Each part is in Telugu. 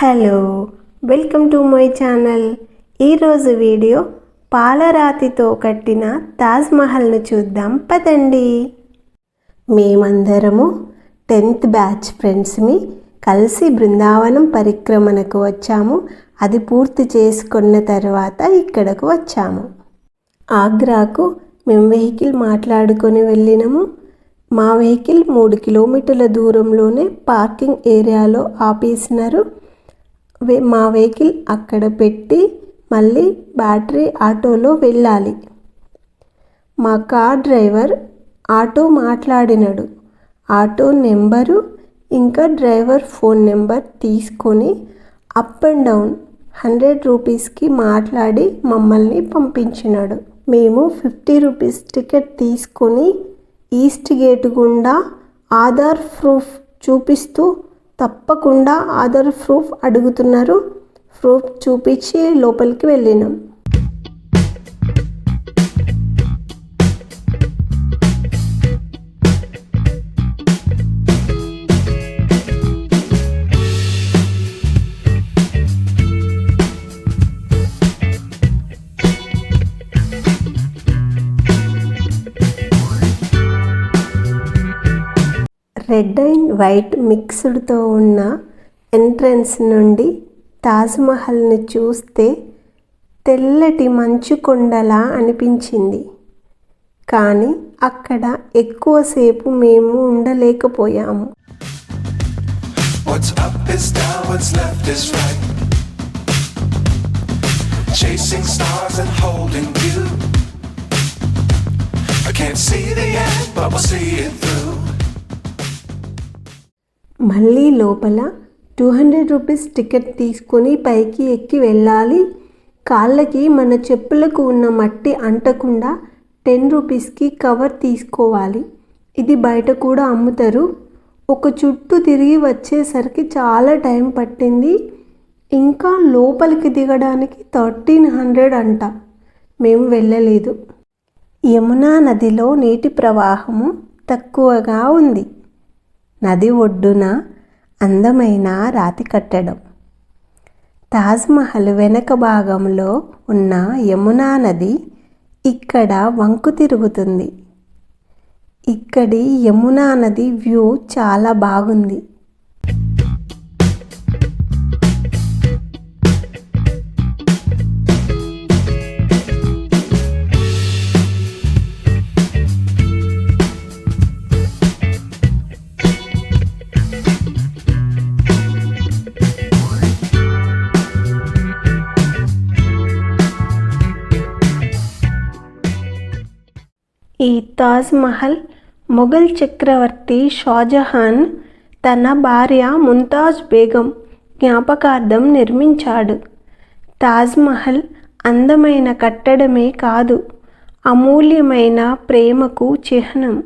Hello welcome to my channel. ఈరోజు వీడియో పాలరాతితో కట్టిన తాజ్మహల్ను చూద్దాం. పదండి. మేమందరము టెన్త్ బ్యాచ్ ఫ్రెండ్స్ని కలిసి బృందావనం పరిక్రమణకు వచ్చాము. అది పూర్తి చేసుకున్న తర్వాత ఇక్కడకు వచ్చాము. ఆగ్రాకు మేము వెహికల్ మాట్లాడుకొని వెళ్ళినము. మా వెహికల్ మూడు కిలోమీటర్ల దూరంలోనే పార్కింగ్ ఏరియాలో ఆపేసినారు. మా వెహికల్ అక్కడ పెట్టి మళ్ళీ బ్యాటరీ ఆటోలో వెళ్ళాలి. మా కార్ డ్రైవర్ ఆటో మాట్లాడినాడు. ఆటో నెంబరు ఇంకా డ్రైవర్ ఫోన్ నెంబర్ తీసుకొని అప్ అండ్ డౌన్ హండ్రెడ్ రూపీస్కి మాట్లాడి మమ్మల్ని పంపించినాడు. మేము ఫిఫ్టీ రూపీస్ టికెట్ తీసుకొని ఈస్ట్ గేట్ గుండా ఆధార్ ప్రూఫ్ చూపిస్తూ తప్పకుండా ఆధార్ ప్రూఫ్ అడుగుతున్నారు. ప్రూఫ్ చూపించి లోపలికి వెళ్ళినాం. రెడ్ అండ్ వైట్ మిక్స్డ్తో ఉన్న ఎంట్రన్స్ నుండి తాజ్మహల్ని చూస్తే తెల్లటి మంచు కొండలా అనిపించింది. కానీ అక్కడ ఎక్కువసేపు మేము ఉండలేకపోయాము. Can't see the end, but we'll see it through. మళ్ళీ లోపల టూ హండ్రెడ్ రూపీస్ టికెట్ తీసుకొని పైకి ఎక్కి వెళ్ళాలి. కాళ్ళకి మన చెప్పులకు ఉన్న మట్టి అంటకుండా టెన్ రూపీస్కి కవర్ తీసుకోవాలి. ఇది బయట కూడా అమ్ముతారు. ఒక చుట్టూ తిరిగి వచ్చేసరికి చాలా టైం పట్టింది. ఇంకా లోపలికి దిగడానికి థర్టీన్ హండ్రెడ్ అంట. మేము వెళ్ళలేదు. యమునా నదిలో నీటి ప్రవాహము తక్కువగా ఉంది. నది ఒడ్డున అందమైన రాతి కట్టడం. తాజ్మహల్ వెనక భాగంలో ఉన్న యమునా నది ఇక్కడ వంకు తిరుగుతుంది. ఇక్కడి యమునా నది వ్యూ చాలా బాగుంది. ఈ తాజ్మహల్ మొఘల్ చక్రవర్తి షాజహాన్ తన భార్య ముంతాజ్ బేగం జ్ఞాపకార్థం నిర్మించాడు తాజ్మహల్ అందమైన కట్టడమే కాదు అమూల్యమైన ప్రేమకు చిహ్నం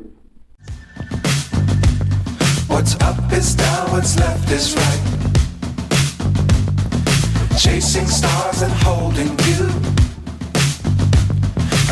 What's up is down, what's left is right. Chasing stars and holding you.